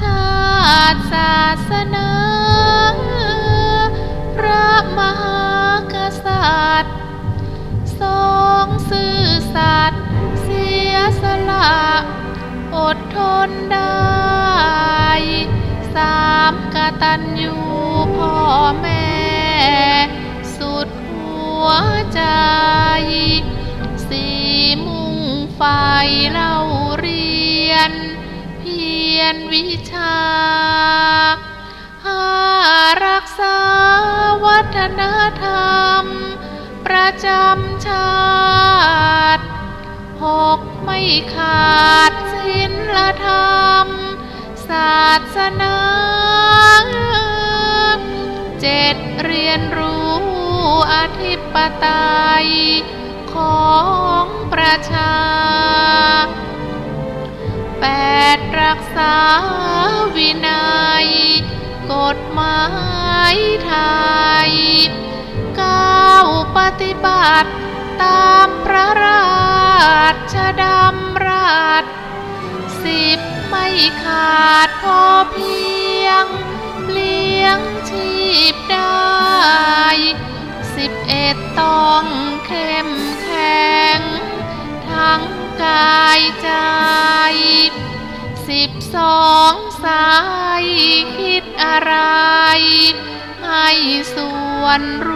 ชาติศาสนา พระมหากษัตริย์ ทรงซื่อสัตย์เสียสละ อดทนได้ สามกตัญญูพ่อแม่ สุดหัวใจ สีมุ่งไฟเล่า พียรวิชาหารักษาวัฒนธรรม ประจำชาติหกไม่ขาดศิลธรรม ศาสนาเจ็ดเรียนรู้อธิปไตย ษาวินัย กฎหมายไทยเก้าปฏิบัติตามพระราชดำรัสสิบไม่ขาดพอเพียง เลี้ยงชีพได้สิบเอ็ดต้องเข้มแข็ง ทั้งกายใจ สิบสองสายคิดอะไร ให้ส่วนรู้